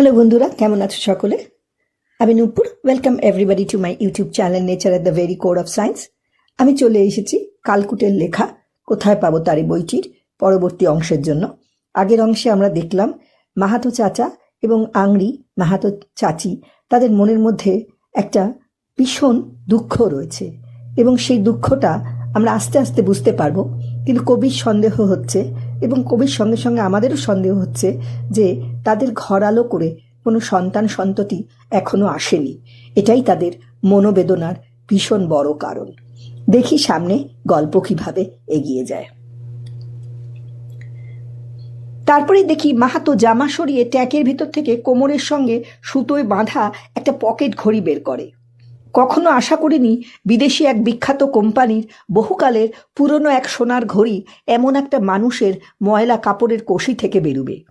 Hello বন্ধুরা, কেমন আছো সকলে? আমি Nupur welcome everybody to my YouTube channel nature at the very core of science আমি চলে এসেছি কালকুটের লেখা, কোথায় পাবো তারি বইটির পরবর্তী অংশের জন্য। আগের অংশে আমরা দেখলাম মাহাতো চাচা এবং আংড়ি, মাহাতো চাচি, তাদের মনের মধ্যে একটা ভীষণ দুঃখ রয়েছে এবং সেই দুঃখটা আমরা আস্তে আস্তে বুঝতে পারব। কিন্তু কবির সন্দেহ হচ্ছে এবং কবির সঙ্গে সঙ্গে আমাদেরও সন্দেহ হচ্ছে যে তাদের ঘর আলো করে কোনো সন্তান সন্ততি এখনও আসেনি। এটাই তাদের মনোবেদনার ভীষণ বড় কারণ। দেখি সামনে গল্প কীভাবে এগিয়ে যায়। তারপরে দেখি মাহাতো জামা সরিয়ে ট্যাকের ভিতর থেকে কোমরের সঙ্গে সুতোয় বাঁধা একটা পকেট ঘড়ি বের করে। কখনো আশা করিনি বিদেশি এক বিখ্যাত কোম্পানির বহুকালের পুরনো এক সোনার ঘড়ি এমন একটা মানুষের ময়লা কাপড়ের কষি থেকে বেরুবে।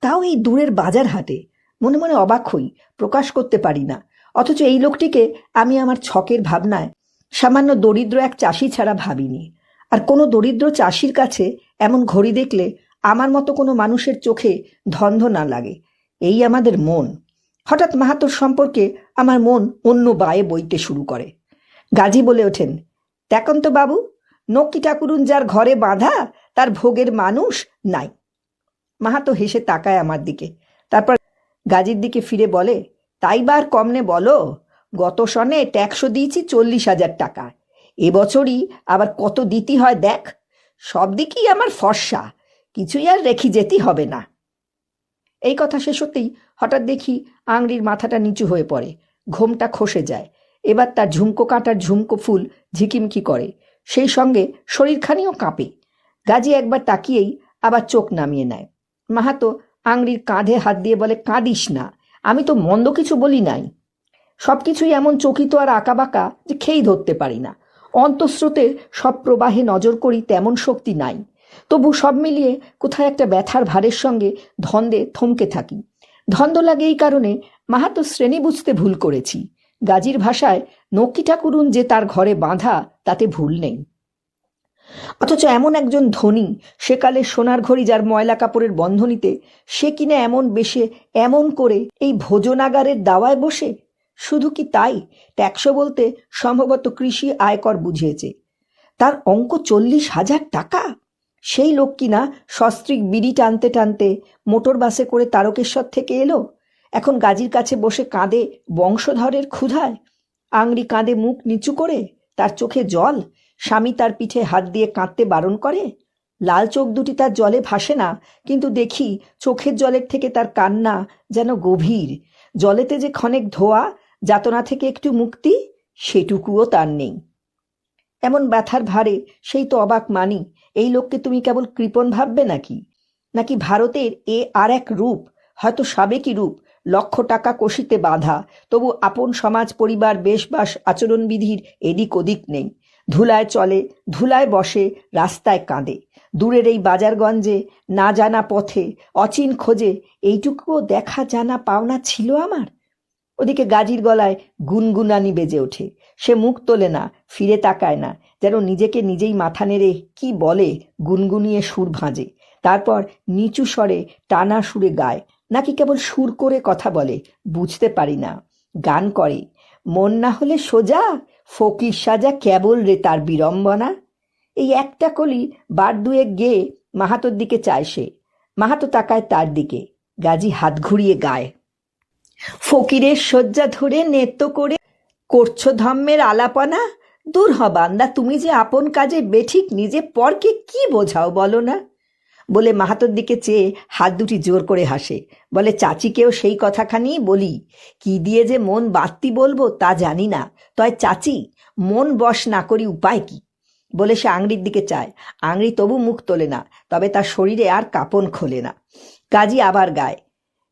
তাও এই দূরের বাজার হাটে। মনে মনে অবাক হই, প্রকাশ করতে পারি না। অথচ এই লোকটিকে আমি আমার ছকের ভাবনায় সামান্য দরিদ্র এক চাষি ছাড়া ভাবিনি। আর কোনো দরিদ্র চাষির কাছে এমন ঘড়ি দেখলে আমার মতো কোনো মানুষের চোখে ধন্ধ না লাগে। এই আমাদের মন। হঠাৎ মাহাতোর সম্পর্কে আমার মন অন্য বায়ে বইতে শুরু করে। গাজী বলে ওঠেন দেখুন তো বাবু, নক্কি ঠাকুরুন যার ঘরে বাঁধা, তার ভোগের মানুষ নাই। মাহাতো হেসে তাকায় আমার দিকে। তারপর গাজীর দিকে ফিরে বলে, তাই বার কমনে বলো, গত সনে ট্যাক্সও দিয়েছি চল্লিশ হাজার টাকা। এবছরই আবার কত দিতে হয় দেখ, সব দিকেই আমার ফর্সা, কিছুই আর রেখি যেতে হবে না। এই কথা শেষ হতেই হঠাৎ দেখি আংড়ির মাথাটা নিচু হয়ে পড়ে। ঘোমটা খসে যায়। এবার তার ঝুমকো কাঁটার ঝুমকো ফুল ঝিকিমকি করে। সেই সঙ্গে শরীরখানিও কাঁপে। গাজী একবার তাকিয়েই আবার চোখ নামিয়ে নেয়। মাহাতো আংড়ির কাঁধে হাত দিয়ে বলে, কাঁদিস না। আমি তো মন্দ কিছু বলি নাই। সব কিছুই এমন চকিত আর আঁকাবাঁকা যে খেই ধরতে পারি না। অন্তঃস্রোতের সব প্রবাহে নজর করি তেমন শক্তি নাই। তবু সব মিলিয়ে কোথায় একটা ব্যথার ভারের সঙ্গে ধন্দে থমকে থাকি। ধন্দ লাগে এই কারণে মাহাতো শ্রেণি বুঝতে ভুল করেছি। গাজীর ভাষায় নক্কি ঠাকুরুন যে তার ঘরে বাঁধা, তাতে ভুল নেই। অথচ এমন একজন ধনী সেকালে সোনার ঘড়ি যার ময়লা কাপড়ের বন্ধনীতে, সে কিনা এমন বেশে, এমন করে এই ভোজনাগারের দাওয়ায় বসে? শুধু কি তাই? ট্যাক্স বলতে সম্ভবত কৃষি আয়কর বুঝিয়েছে। তার অঙ্ক চল্লিশ হাজার টাকা? সেই লোক কিনা সস্ত্রিক বিড়ি টানতে টানতে মোটর বাসে করে তারকেশ্বর থেকে এলো? এখন গাজীর কাছে বসে কাঁদে বংশধরের ক্ষুধায়। আংড়ি কাঁদে মুখ নিচু করে, তার চোখে জল। স্বামী তার পিঠে হাত দিয়ে কাঁদতে বারণ করে। লাল চোখ দুটি তার জলে ভাসে না, কিন্তু দেখি চোখের জলের থেকে তার কান্না যেন গভীর। জলেতে যে ক্ষণেক ধোয়া, যাতনা থেকে একটু মুক্তি, সেটুকুও তার নেই। এমন ব্যথার ভারে সেই তো অবাক মানি। এই লোককে তুমি কেবল কৃপণ ভাববে নাকি? নাকি ভারতের এ আর এক রূপ, হয়তো সাবেকি রূপ, লক্ষ টাকা কষিতে বাধা, তবু আপন সমাজ, পরিবার, বেশবাস, আচরণবিধির এদিক ওদিক নেই। ধুলায় চলে, ধুলায় বসে, রাস্তায় কাঁদে। দূরের এই বাজারগঞ্জে, না জানা পথে, অচিন খোঁজে, এইটুকুও দেখা জানা পাওনা ছিল আমার? ওদিকে গাজীর গলায় গুনগুনানি বেজে ওঠে। সে মুখ তোলে না, ফিরে তাকায় না, যেন নিজেকে নিজেই মাথা নেড়ে কি বলে, গুনগুনিয়ে সুর ভাঁজে। তারপর নিচু স্বরে টানা সুরে গায়, নাকি কেবল সুর করে কথা বলে, বুঝতে পারি না। গান করে, মন না হলে সোজা, ফকির সাজা কেবল রে তার বিড়ম্বনা। এই একটা কলি বার দুয়েক গেয়ে মাহাতোর দিকে চায় সে, মাহাতো তাকায় তার দিকে, গাজী হাত ঘুরিয়ে গায়। ফকিরের শয্যা ধরে নেত্য করে করছ ধম্মের আলাপনা? দূর হ বান্দা তুমি যে আপন কাজে বেঠিক নিজে পরকে কি বোঝাও বলো না? বলে মাহাতোর দিকে চেয়ে হাত দুটি জোর করে হাসে। বলে, চাচিকেও সেই কথাখানি বলি। কি দিয়ে যে মন বাড়তি বলব তা জানি না। তয় চাচি, মন বশ না করি উপায় কি? বলে সে আংড়ির দিকে চায়। আংড়ি তবু মুখ তোলে না, তবে তার শরীরে আর কাপন খোলে না। কাজী আবার গায়,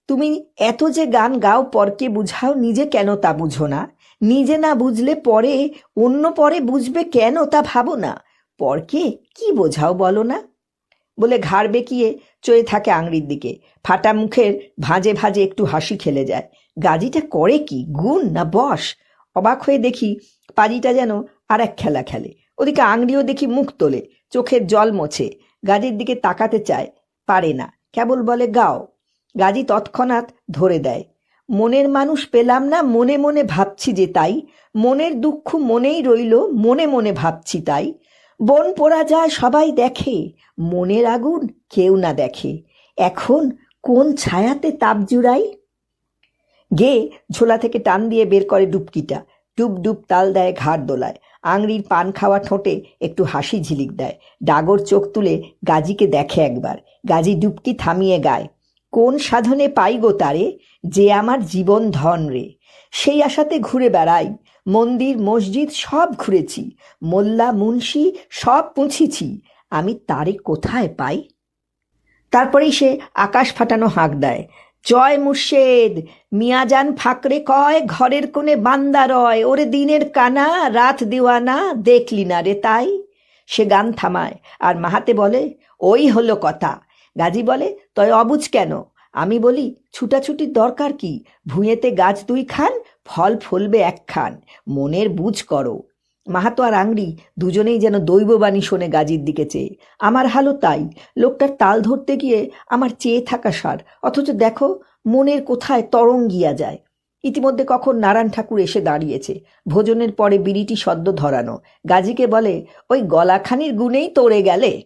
তুমি এত যে গান গাও পরকে বুঝাও, নিজে কেন তা বুঝো না? নিজে না বুঝলে পরে অন্য পরে বুঝবে কেন তা ভাবো না। পরকে কি বোঝাও বলো না? বলে ঘাড় বেঁকিয়ে চয়ে থাকে আংড়ির দিকে। ফাটা মুখের ভাঁজে ভাঁজে একটু হাসি খেলে যায়। গাজিটা করে কি? গুণ না বস অবাক হয়ে দেখি পাজিটা যেন আর এক খেলা খেলে। ওদিকে আংড়িও দেখি মুখ তোলে, চোখের জল মোছে। গাজির দিকে তাকাতে চায়, পারে না। কেবল বলে, গাও। গাজি তৎক্ষণাৎ ধরে দেয়। মনের মানুষ পেলাম না, মনে মনে ভাবছি যে তাই। মনের দুঃখ মনেই রইল, মনে মনে ভাবছি তাই। বন পোড়া যায় সবাই দেখে, মনের আগুন কেউ না দেখে। এখন কোন ছায়াতে তাপ জুড়াই? গে ঝোলা থেকে টান দিয়ে বের করে ডুবকিটা। ডুব ডুব তাল দেয় ঘাড় দোলায়। আংড়ির পান খাওয়া ঠোঁটে একটু হাসি ঝিলিক দেয়। ডাগর চোখ তুলে গাজীকে দেখে একবার। গাজী ডুবকি থামিয়ে গায়। কোন সাধনে পাই গো তারে যে আমার জীবন ধন রে? সেই আশাতে ঘুরে বেড়াই, মন্দির, মসজিদ সব ঘুরেছি, মোল্লা, মুন্সি সব পুঁছিছি, আমি তারে কোথায় পাই? তারপরেই সে আকাশ ফাটানো হাঁক দেয়, জয় মুর্শেদ, মিয়াজান ফাকরে কয়, ঘরের কোণে বান্দা রয়, ওরে দিনের কানা, রাত দেওয়ানা, দেখলি না রে তাই? সে গান থামায় আর মাহাতে বলে, ওই হলো কথা গাজী বলে, তয় অবুঝ কেন? আমি বলি, ছুটাছুটির দরকার কি? ভুঁয়েতে গাছ দুই খান, ফল ফলবে একখান মনের বুঝ করো। মাহাতো আর আংড়ি দুজনেই যেন দৈববাণী শোনে গাজীর দিকে চেয়ে। আমার হালো তাই। লোকটার তাল ধরতে গিয়ে আমার চেয়ে থাকা সার। অথচ দেখো, মনের কোথায় তরঙ্গিয়া যায়। ইতিমধ্যে কখন নারায়ণ ঠাকুর এসে দাঁড়িয়েছে। ভোজনের পরে বিড়িটি সদ্য ধরানো। গাজীকে বলে, ওই গলাখানির গুণেই তোড়ে গেলে।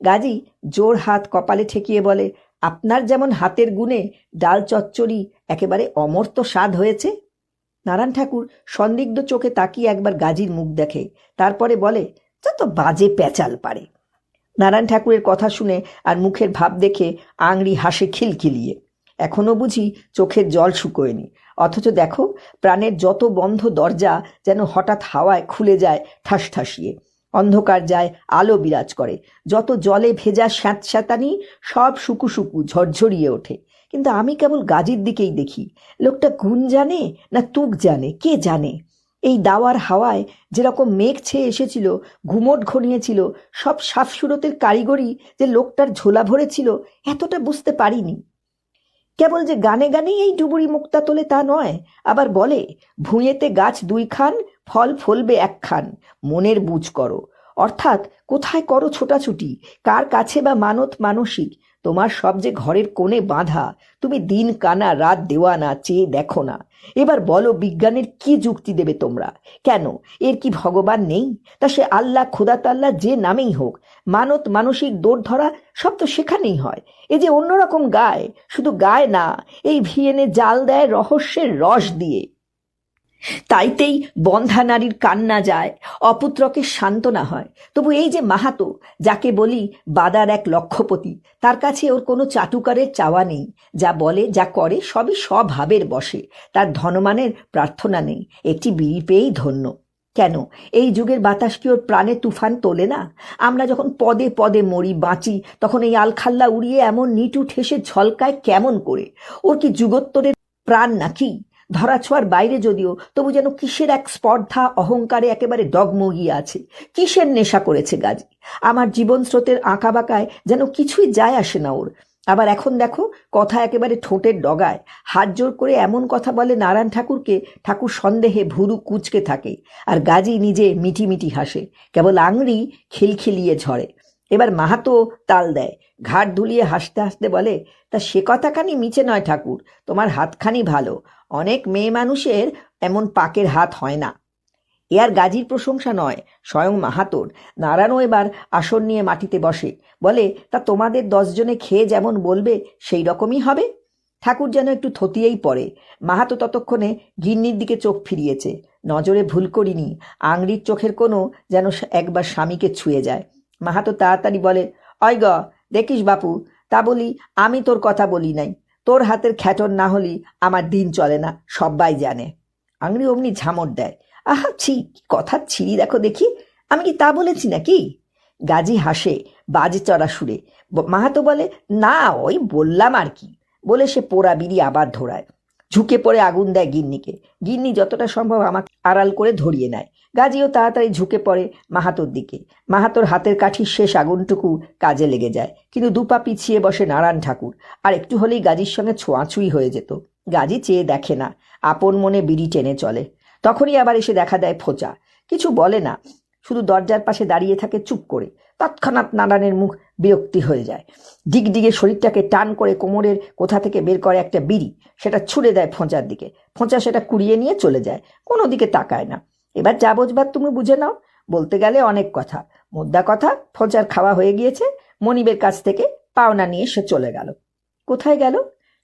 গাজী জোর হাত কপালে ঠেকিয়ে বলে, আপনার যেমন হাতের গুণে ডাল চচ্চড়ি একেবারে অমর্ত্য স্বাদ হয়েছে? নারায়ণ ঠাকুর সন্দিগ্ধ চোখে তাকিয়ে একবার গাজীর মুখ দেখে, তারপরে বলে যত বাজে প্যাচাল পারে। নারায়ণ ঠাকুরের কথা শুনে আর মুখের ভাব দেখে আংড়ি হাসে খিলখিলিয়ে। এখনও বুঝি চোখের জল শুকোয়নি। অথচ দেখো, প্রাণের যত বন্ধ দরজা যেন হঠাৎ হাওয়ায় খুলে যায় ঠাস ঠাসিয়ে অন্ধকার যায়, আলো বিরাজ করে। যত জলে ভেজা স্যাঁতস্যাঁতানি সব শুকু শুকু ঝরঝরিয়ে ওঠে। কিন্তু আমি কেবল গাজীর দিকেই দেখি। লোকটা গুণ জানে না তুক জানে? কে জানে? এই দাওয়ার হাওয়ায় যেরকম মেঘ ছেয়ে এসেছিল, ঘুমট ঘনিয়েছিল, সব সাফসুরতের কারিগরি যে লোকটার ঝোলা ভরেছিল, এতটা বুঝতে পারিনি। কেবল যে গানে গানেই এই ডুবুরি মুক্তা তোলে তা নয়, আবার বলে ভুঁয়েতে গাছ দুইখান ফল ফলবে একখান, মনের বুঝ করো। অর্থাৎ কোথায় করো ছোটাছুটি? কার কাছে বা মানত মানসিক? তোমার সব যে ঘরের কোণে বাঁধা, তুমি দিন, কানা, রাত দেওয়া না চেয়ে দেখো না। এবার বলো বিজ্ঞানের কি যুক্তি দেবে তোমরা? কেন? এর কি ভগবান নেই? তা সে আল্লাহ খোদাতাল্লাহ যে নামেই হোক, মানত মানসিক দৌড় ধরা সব তো সেখানেই হয়। এ যে অন্যরকম গায়, শুধু গায় না, এই ভিয়েনে জাল দেয় রহস্যের রস দিয়ে। তাইতেই বন্ধা নারীর কান্না যায়, অপুত্রকে সান্ত্বনা হয়। তবু এই যে মাহাতো, যাকে বলি বাদার এক লক্ষপতি, তার কাছে ওর কোনো চাটুকারের চাওয়া নেই। যা বলে, যা করে, সবই স্বভাবের বসে। তার ধনমানের প্রার্থনা নেই, একটি বিড়ি পেয়েই ধন্য। কেন? এই যুগের বাতাস কি ওর প্রাণে তুফান তোলে না? আমরা যখন পদে পদে মরি, বাঁচি, তখন এই আলখাল্লা উড়িয়ে এমন নিটু ঠেসে ঝলকায় কেমন করে? ওর কি যুগোত্তরের প্রাণ নাকি? ধরাছোঁয়ার বাইরে যদিও তবু যেন কিসের এক স্পর্ধা, অহংকারে একেবারে ডগমগিয়ে আছে। কিসের নেশা করেছে গাজী? আমার জীবন স্রোতের আঁকা বাঁকায় যেন কিছুই যায় আসে না ওর। আবার এখন দেখো, কথা একেবারে ঠোঁটের ডগায়। হাত জোর করে এমন কথা বলে নারায়ণ ঠাকুরকে, ঠাকুর সন্দেহে ভুরু কুচকে থাকে। আর গাজী নিজে মিটি মিটি হাসে, কেবল আংড়ি খিলখিলিয়ে ঝরে। এবার মাহাতো তাল দেয় ঘাট দুলিয়ে হাসতে হাসতে বলে, তা সে কথাখানি মিছে নয় ঠাকুর, তোমার হাতখানি ভালো। অনেক মেয়ে মানুষের এমন পাকের হাত হয় না। এ আর গাজীর প্রশংসা নয়, স্বয়ং মাহাতোর। নারায়ণও এবার আসন নিয়ে মাটিতে বসে। বলে, তা তোমাদের দশজনে খেয়ে যেমন বলবে, সেই রকমই হবে? ঠাকুর যেন একটু থতিয়েই পড়ে। মাহাতো ততক্ষণে গিন্নির দিকে চোখ ফিরিয়েছে। নজরে ভুল করিনি, আংড়ির চোখের কোনো যেন একবার স্বামীকে ছুঁয়ে যায়। মাহাতো তাড়াতাড়ি বলে অয় গ দেখিস বাপু, তা বলি আমি তোর কথা বলি নাই। তোর হাতের খ্যাটন না হলি আমার দিন চলে না সবাই জানে। আংড়ি অমনি ঝামট দেয়। আহা, ছি কথা, ছিঁড়ি দেখো দেখি। আমি কি তা বলেছি নাকি? গাজী হাসে, বাজে চড়া সুরে। মাহাতো বলে, না, ওই বললাম আর কি। বলে সে পোড়া বিড়ি আবার ধরায়। ঝুঁকে পড়ে আগুন দেয় গিন্নিকে। গিন্নি যতটা সম্ভব আমাকে আড়াল করে ধরিয়ে নেয়। গাজীও তাড়াতাড়ি ঝুঁকে পড়ে মাহাতোর দিকে। মাহাতোর হাতের কাঠির শেষ আগুনটুকু কাজে লেগে যায়, কিন্তু দুপা পিছিয়ে বসে নারায়ণ ঠাকুর। আর একটু হলেই গাজীর সঙ্গে ছোঁয়াছুঁই হয়ে যেত। গাজী চেয়ে দেখে না, আপন মনে বিড়ি টেনে চলে। তখনই আবার এসে দেখা দেয় ফোঁচা। কিছু বলে না, শুধু দরজার পাশে দাঁড়িয়ে থাকে চুপ করে। তৎক্ষণাৎ নারায়ণের মুখ বিরক্তি হয়ে যায়। ডিগডিগে শরীরটাকে টান করে কোমরের কোথা থেকে বের করে একটা বিড়ি, সেটা ছুড়ে দেয় ফোঁচার দিকে। ফোঁচা সেটা কুড়িয়ে নিয়ে চলে যায়, কোনো দিকে তাকায় না। এবার যা বোঝবার তুমি বুঝে নাও। বলতে গেলে অনেক কথা। মোদ্দা কথা, ফোঁচার খাওয়া হয়ে গিয়েছে। মনিবের কাছ থেকে পাওনা নিয়ে সে চলে গেল। কোথায় গেল?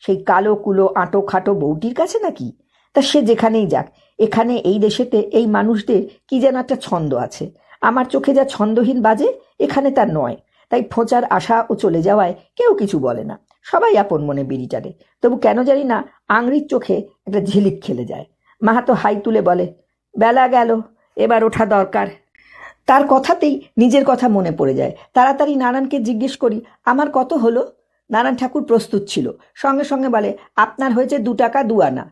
সেই কালো কুলো আঁটো খাটো বউটির কাছে নাকি? তা সে যেখানেই যাক, এখানে এই দেশেতে এই মানুষদের কি যেন একটা ছন্দ আছে। আমার চোখে যা ছন্দহীন বাজে, এখানে তার নয়। তাই ফোঁচার আশা ও চলে যাওয়ায় কেউ কিছু বলে না। সবাই আপন মনে বিড়ি টানে। তবু কেন জানি না, আংরির চোখে একটা ঝিলিক খেলে যায়। মাহাতো হাই তুলে বলে বেলা গেল, এবার ওঠা দরকার। তার কথাতেই নিজের কথা মনে পড়ে যায়। তাড়াতাড়ি নারায়ণকে জিজ্ঞেস করি, আমার কত হলো? নারায়ণ ঠাকুর প্রস্তুত ছিল। সঙ্গে সঙ্গে বলে, আপনার হয়েছে দু টাকা দু আনা।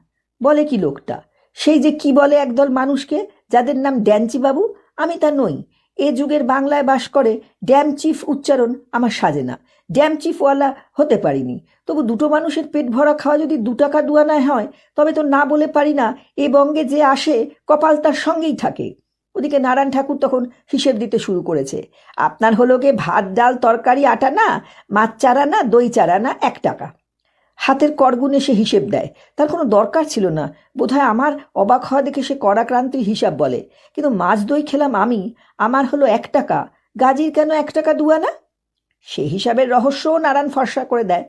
বলে কি লোকটা? সেই যে কি বলে একদল মানুষকে, যাদের নাম ড্যানচি বাবু আমি তা নই। এ যুগের বাংলায় বাস করে ড্যাম চিফ উচ্চারণ আমার সাজে না। ড্যাম চিফওয়ালা হতে পারিনি। তবু দুটো মানুষের পেট ভরা খাওয়া যদি দু টাকা দুয়ানায় হয়, তবে তো না বলে পারি না এ বঙ্গে যে আসে, কপাল তার সঙ্গেই থাকে। ওদিকে নারায়ণ ঠাকুর তখন হিসেব দিতে শুরু করেছে। আপনার হলো গে ভাত, ডাল, তরকারি, আটা না, মাছ চারা না, দই চারা না, এক টাকা। হাতের করগুনে সে হিসেব দেয়। তার কোনো দরকার ছিল না। বোধহয় আমার অবাক হওয়া দেখে সে কড়াক্রান্তির হিসাব বলে, কিন্তু মাছ দই খেলাম আমি, আমার হলো এক টাকা। গাজির কেন এক টাকা দুয়ানা? সে হিসাবের রহস্যও নারায়ণ ফর্সা করে দেয়।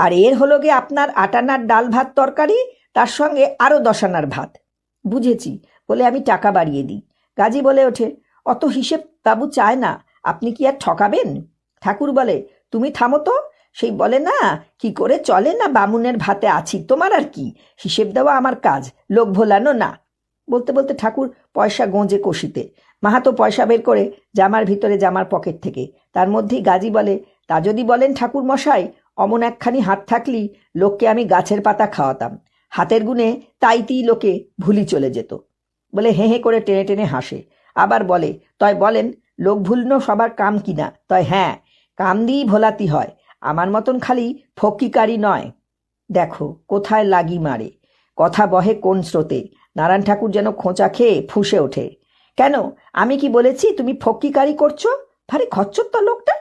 আর এর হলো গে আপনার আটানার ডাল ভাত তরকারি, তার সঙ্গে আরও দশানার ভাত। বুঝেছি, বলে আমি টাকা বাড়িয়ে দিই। গাজী বলে ওঠে, অত হিসেব বাবু চায় না, আপনি কি আর ঠকাবেন? ঠাকুর বলে, তুমি থামো তো সেই বলে, না, কি করে চলে না বামুনের ভাতে আছি? তোমার আর কি? হিসেব দেওয়া আমার কাজ, লোক ভোলানো না। বলতে বলতে ঠাকুর পয়সা গোঁজে কষিতে। মাহাতো পয়সা বের করে জামার ভিতরে জামার পকেট থেকে। তার মধ্যেই গাজী বলে, তা যদি বলেন ঠাকুর মশাই, অমন একখানি হাত থাকলি লোককে আমি গাছের পাতা খাওয়াতাম। হাতের গুণে তাইতেই লোকে ভুলি চলে যেত। বলে হেঁ হেঁ করে টেনে টেনে হাসে। আবার বলে, তয় বলেন, লোক ভুলনো সবার কাম কিনা তয় হ্যাঁ কাম দিয়েই ভোলাতি হয়। আমার মতন খালি ফকিকারি নয়। দেখো, কোথায় লাগি মারে। কথা বহে কোন স্রোতে। নারায়ণ ঠাকুর যেন খোঁচা খেয়ে ফুঁসে ওঠে। কেন? আমি কি বলেছি তুমি ফকিকারি করছ? ভারী খচ্চর তো লোকটা।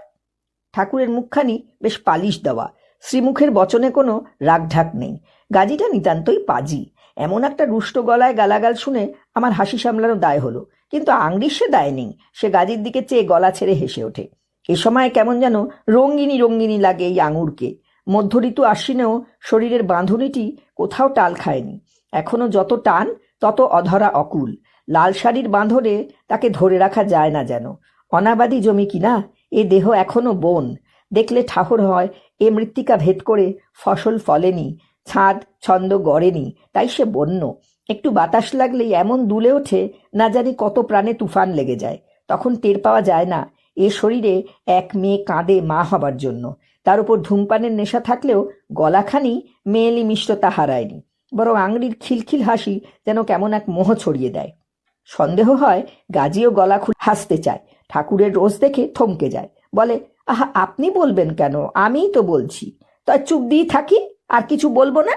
ঠাকুরের মুখখানি বেশ পালিশ দেওয়া। শ্রীমুখের বচনে কোনো রাগঢাক নেই। গাজিটা নিতান্তই পাজি। এমন একটা রুষ্ট গলায় গালাগাল শুনে আমার হাসি সামলানো দায় হলো। কিন্তু আংড়ির সে দায় নেই। সে গাজির দিকে চেয়ে গলা ছেড়ে হেসে ওঠে। এ সময় কেমন যেন রঙ্গিনী রঙ্গিনী লাগে এই আঙুরকে। মধ্য ঋতু আশ্বিনেও শরীরের বাঁধনিটি কোথাও টাল খায়নি। এখনও যত টান, তত অধরা অকুল। লাল শাড়ির বাঁধনে তাকে ধরে রাখা যায় না যেন। অনাবাদী জমি কিনা, এ দেহ এখনও বন। দেখলে ঠাহর হয়, এ মৃত্তিকা ভেদ করে ফসল ফলেনি, ছাদ ছন্দ গড়েনি, তাই সে বন্য। একটু বাতাস লাগলেই এমন দুলে ওঠে, না জানি কত প্রাণে তুফান লেগে যায়। তখন টের পাওয়া যায় না এ শরীরে এক মেয়ে কাঁদে মা হবার জন্য। তার উপর ধূমপানের নেশা থাকলেও গলাখানি মেয়েলি মিষ্টতা হারায়নি। বরং আংড়ির খিলখিল হাসি যেন কেমন এক মোহ ছড়িয়ে দেয়। সন্দেহ হয় গাজিও গলা খুলে হাসতে চায়। ঠাকুরের রোজ দেখে থমকে যায়। বলে, আহা, আপনি বলবেন কেন? আমিই তো বলছি। তাই চুপ দিয়ে থাকি, আর কিছু বলব না?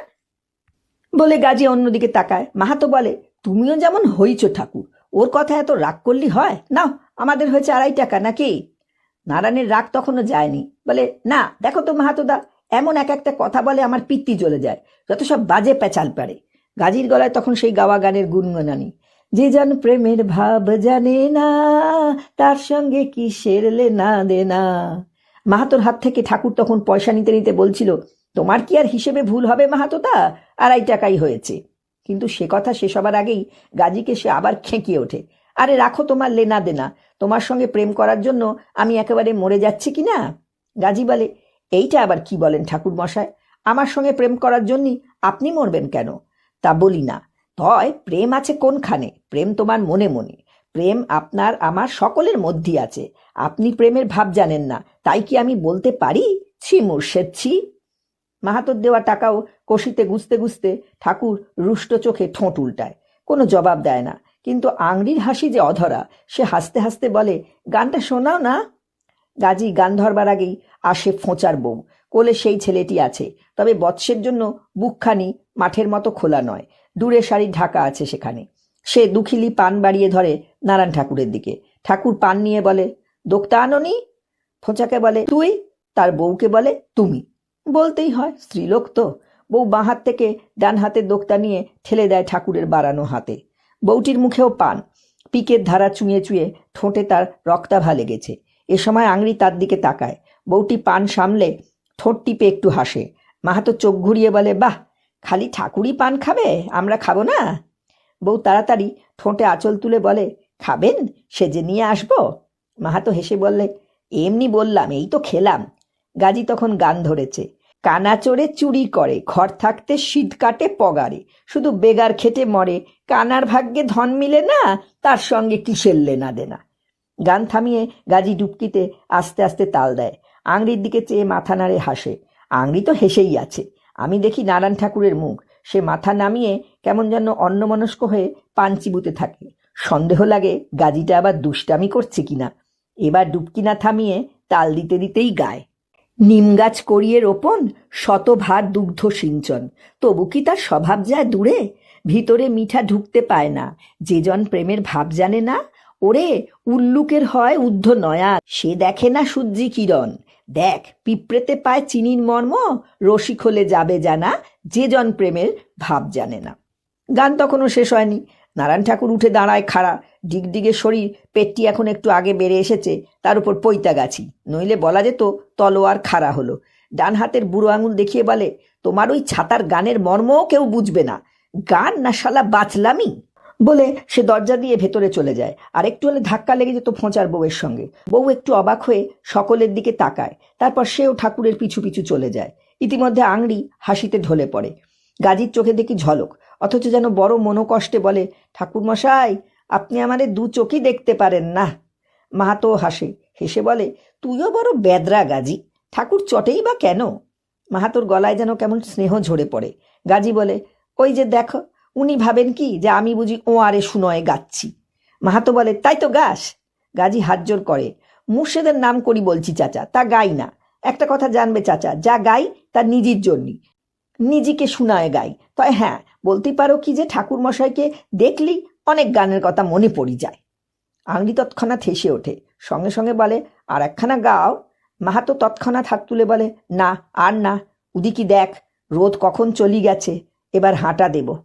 বলে গাজী অন্যদিকে তাকায়। মাহাতো বলে, তুমিও যেমন হইছ ঠাকুর ওর কথা এত রাগ করলি হয়? নাও, আমাদের হয়েছে আড়াই টাকা নাকি? নারায়ণের রাগ তখনও যায়নি। বলে, না, দেখো তো মাহাতোদা, এমন এক একটা কথা বলে আমার পিত্তি চলে যায়, যত সব বাজে পেঁচাল পারে। গাজীর গলায় তখন সেই গাওয়া গানের গুনগুনানি, যে জন প্রেমের ভাব জানে না, তার সঙ্গে কি সেরলে না দে না মাহাতোর হাত থেকে ঠাকুর তখন পয়সা নিতে নিতে বলছিল, তোমার কি আর হিসেবে ভুল হবে মাহাতোদা? আড়াই টাকাই হয়েছে। কিন্তু সে কথা শেষ হবার আগেই গাজীকে সে আবার খেঁকিয়ে ওঠে। আরে রাখো তোমার লেনা দেনা। তোমার সঙ্গে প্রেম করার জন্য আমি একেবারে মরে যাচ্ছি কি না? গাজী বলে, এইটা আবার কি বলেন ঠাকুর মশাই আমার সঙ্গে প্রেম করার জন্যই আপনি মরবেন কেন? তা বলি না। তয় প্রেম আছে কোনখানে? প্রেম তোমার মনে মনে। প্রেম আপনার আমার সকলের মধ্যেই আছে। আপনি প্রেমের ভাব জানেন না। তাই কি আমি বলতে পারি? ছি মুর্শেদ, ছি। মাহাতোর দেওয়া টাকাও কষিতে গুছতে গুছতে ঠাকুর রুষ্ট চোখে ঠোঁট উল্টায়। কোনো জবাব দেয় না। কিন্তু আংড়ির হাসি যে অধরা, সে হাসতে হাসতে বলে, গানটা শোনাও না? গাজী গান ধরবার আগেই আসে ফোঁচার বউ কোলে সেই ছেলেটি আছে। তবে বৎসের জন্য বুকখানি মাঠের মতো খোলা নয়। দূরে শাড়ির ঢাকা আছে সেখানে। সে দুখিলি পান বাড়িয়ে ধরে নারায়ণ ঠাকুরের দিকে। ঠাকুর পান নিয়ে বলে, দোক্তা আননি? ফোঁচাকে বলে, তুই? তার বউকে বলে, তুমি। বলতেই হয়, স্ত্রীলোক তো। বউ বাঁ হাত থেকে ডান হাতের দোক্তা নিয়ে ঠেলে দেয় ঠাকুরের বাড়ানো হাতে। বউটির মুখেও পান। পিকের ধারা চুঁয়ে চুঁয়ে ঠোঁটে তার রক্তাভা লেগেছে। এ সময় আংড়ি তার দিকে তাকায়। বউটি পান সামলে ঠোঁট টিপে একটু হাসে। মাহাতো চোখ ঘুরিয়ে বলে, বাহ, খালি ঠাকুরই পান খাবে, আমরা খাব না? বউ তাড়াতাড়ি ঠোঁটে আঁচল তুলে বলে, খাবেন? সেজে নিয়ে আসব? মাহাতো হেসে বললে, এমনি বললাম, এই তো খেলাম। গাজী তখন গান ধরেছে। কানা চড়ে চুরি করে, ঘর থাকতে শীত কাটে পগারে। শুধু বেগার খেটে মরে, কানার ভাগ্যে ধন মিলে না, তার সঙ্গে কিসের লেনা দেনা? গান থামিয়ে গাজী ডুবকিতে আস্তে আস্তে তাল দেয়, আংড়ির দিকে চেয়ে মাথা নাড়ে হাসে। আংড়ি তো হেসেই আছে, আমি দেখি নারায়ণ ঠাকুরের মুখ, সে মাথা নামিয়ে কেমন যেন অন্যমনস্ক হয়ে পান চিবুতে থাকে। সন্দেহ লাগে গাজীটা আবার দুষ্টামি করছে কিনা। এবার ডুবকি না থামিয়ে তাল দিতে দিতেই গায়। নিম গাছ করিয়ে রোপণ, শতভার দুগ্ধ সিঞ্চন। তবু কি তার স্বভাব যায় দূরে? ভিতরে মিঠা ঢুকতে পায় না। যে জন প্রেমের ভাব জানে না, ওরে উল্লুকের হয় উদ্ধ নয়া। সে দেখে না সূর্যি কিরণ। দেখ, পিঁপড়েতে পায় চিনির মর্ম, রসিক হলে যাবে জানা। যে জন প্রেমের ভাব জানে না। গান তখনও শেষ হয়নি। নারায়ণ ঠাকুর উঠে দাঁড়ায় খাড়া। ডিগডিগে শরীর, পেটটি এখন একটু আগে বেড়ে এসেছে, তার উপর পৈতা গাছি নইলে বলা যেত তলোয়ার খাড়া হলো। ডান হাতের বুড়ো আঙুল দেখিয়ে বলে, তোমার ওই ছাতার গানের মর্মও কেউ বুঝবে না। গান না শালা বাঁচলামই? বলে সে দরজা দিয়ে ভেতরে চলে যায়। আর একটু হলে ধাক্কা লেগে যেত ফোঁচার বউয়ের সঙ্গে। বউ একটু অবাক হয়ে সকলের দিকে তাকায়। তারপর সেও ঠাকুরের পিছু পিছু চলে যায়। ইতিমধ্যে আংড়ি হাসিতে ঢলে পড়ে। গাজীর চোখে দেখি ঝলক। অথচ যেন বড় মনোকষ্টে বলে, ঠাকুরমশাই, আপনি আমারে দু চোখই দেখতে পারেন না। মাহাতো হাসে, হেসে বলে, তুইও বড় বেদরা গাজী ঠাকুর চটেই বা কেন? মাহাতোর গলায় যেন কেমন স্নেহ ঝরে পড়ে। গাজী বলে, ওই যে দেখো, উনি ভাবেন কি যে আমি বুঝি ও আরে শুনয়ে গাচ্ছি। মাহাতো বলে, তাই তো গাস। গাজী হাত জোর করে, মুর্শেদের নাম করি বলছি চাচা, তা গাই না। একটা কথা জানবে চাচা, যা গাই তা নিজের জন্যই। নিজেকে শোনায় গাই। তয় হ্যাঁ বলতে পারো কি যে ঠাকুর মশাইকে দেখলি অনেক গানের কথা মনে পড়ি যায়। আংলি তৎক্ষণাৎ হেসে ওঠে। সঙ্গে সঙ্গে বলে, আর একখানা গাও। মাহাতো তৎক্ষণাৎ হাত তুলে বলে, না, আর না। উদিকি দেখ, রোদ কখন চলি গেছে? এবার হাঁটা দেব।